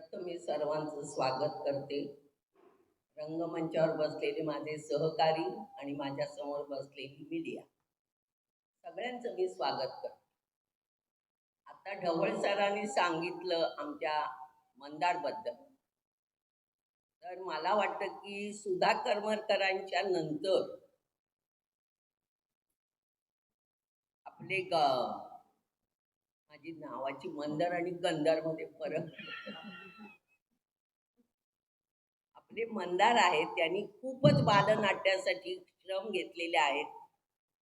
प्रथम मी सर्वांचं स्वागत करते. रंगमंचावर बसलेले माझे सहकारी आणि माझ्यासमोर बसलेली मीडिया सगळ्यांचं मी स्वागत करते. आता ढवळ सरांनी सांगितलं आमच्या मंदारबद्दल. तर मला वाटतं की सुधा करमरकरांच्या नंतर आपले ग माझी नावाची मंदार आणि गंधारमध्ये फरक. आपले मंदार आहेत त्यांनी खूपच बालनाट्यासाठी श्रम घेतलेले आहेत.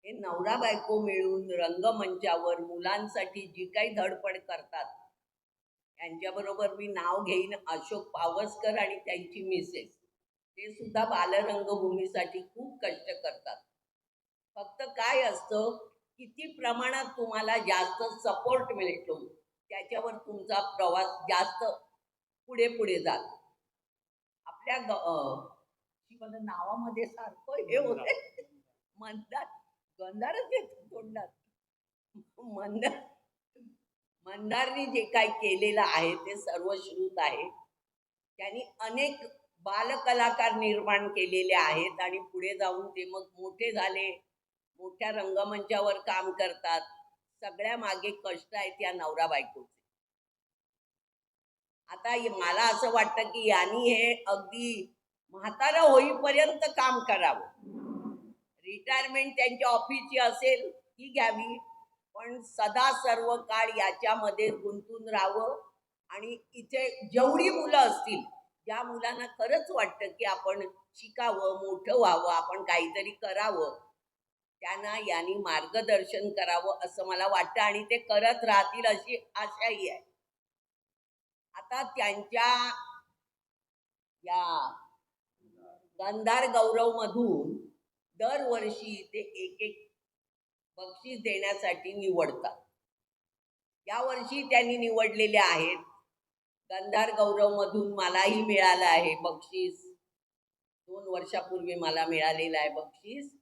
हे नवरा बायको मिळून रंगमंचावर मुलांसाठी जी काही धडपड करतात त्यांच्याबरोबर मी नाव घेईन अशोक पावसकर आणि त्यांची मिसेस. ते सुद्धा बालरंगभूमीसाठी खूप कष्ट करतात. फक्त काय असतं किती प्रमाणात तुम्हाला जास्त सपोर्ट मिळतो त्याच्यावर तुमचा प्रवास जास्त पुढे पुढे जातो. आपल्या ग नावामध्ये सारखं हे होते. मंदार गंधारच येतो तोंडात. मंदार मंदारनी जे काही केलेलं आहे ते सर्वश्रुत आहे. त्यांनी अनेक बालकलाकार निर्माण केलेले आहेत आणि पुढे जाऊन ते मग मोठे झाले. मोठ्या रंगमंचावर काम करतात. सगळ्या मागे कष्ट आहेत या नवरा बायकोचे. आता मला असं वाटतं की यांनी हे अगदी म्हातारा होईपर्यंत काम करावं. रिटायरमेंट त्यांच्या ऑफिसची असेल ती घ्यावी. पण सदा सर्व काळ याच्यामध्ये गुंतून राहावं. आणि इथे जेवढी मुलं असतील ज्या मुलांना खरंच वाटतं की आपण शिकावं मोठं व्हावं आपण काहीतरी करावं त्यांना यांनी मार्गदर्शन करावं असं मला वाटतं आणि ते करत राहतील अशी आशाही आहे. आता त्यांच्या या गंधार गौरव मधून दरवर्षी ते एक एक बक्षीस देण्यासाठी निवडतात. यावर्षी त्यांनी निवडलेले आहेत. गंधार गौरव मधून मलाही मिळालं आहे बक्षीस. दोन वर्षापूर्वी मला मिळालेलं आहे बक्षीस.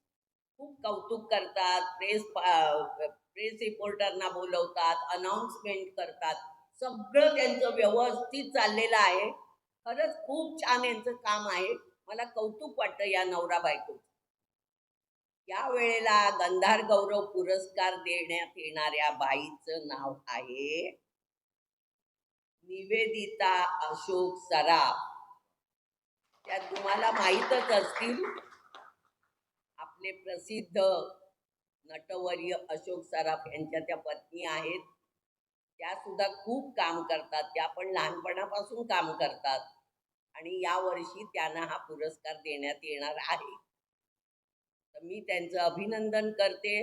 खूप कौतुक करतात प्रेस प्रेस रिपोर्टरना बोलवतात अनाऊन्समेंट करतात. सगळं त्यांचं व्यवस्थित चाललेलं आहे. खरंच खूप छान यांचं काम आहे. मला कौतुक वाटतं या नवरा बायको या वेळेला गंधार गौरव पुरस्कार देण्यात येणाऱ्या बाईचं नाव आहे निवेदिता अशोक सराफ. त्या तुम्हाला माहीतच असतील आपले प्रसिद्ध नटवर्य अशोक सराफ यांच्या त्या पत्नी आहेत. त्या सुद्धा खूप काम करतात. त्या पण लहानपणापासून काम करतात. आणि यावर्षी त्यांना हा पुरस्कार देण्यात येणार आहे. तर मी त्यांचं अभिनंदन करते.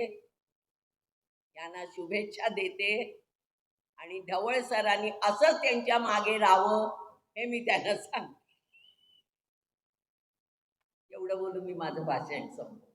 त्यांना शुभेच्छा देते. आणि ढवळ सरांनी असंच त्यांच्या मागे राहावं हे मी त्यांना सांगते. एवढं बोलून मी माझं भाषण संपवते.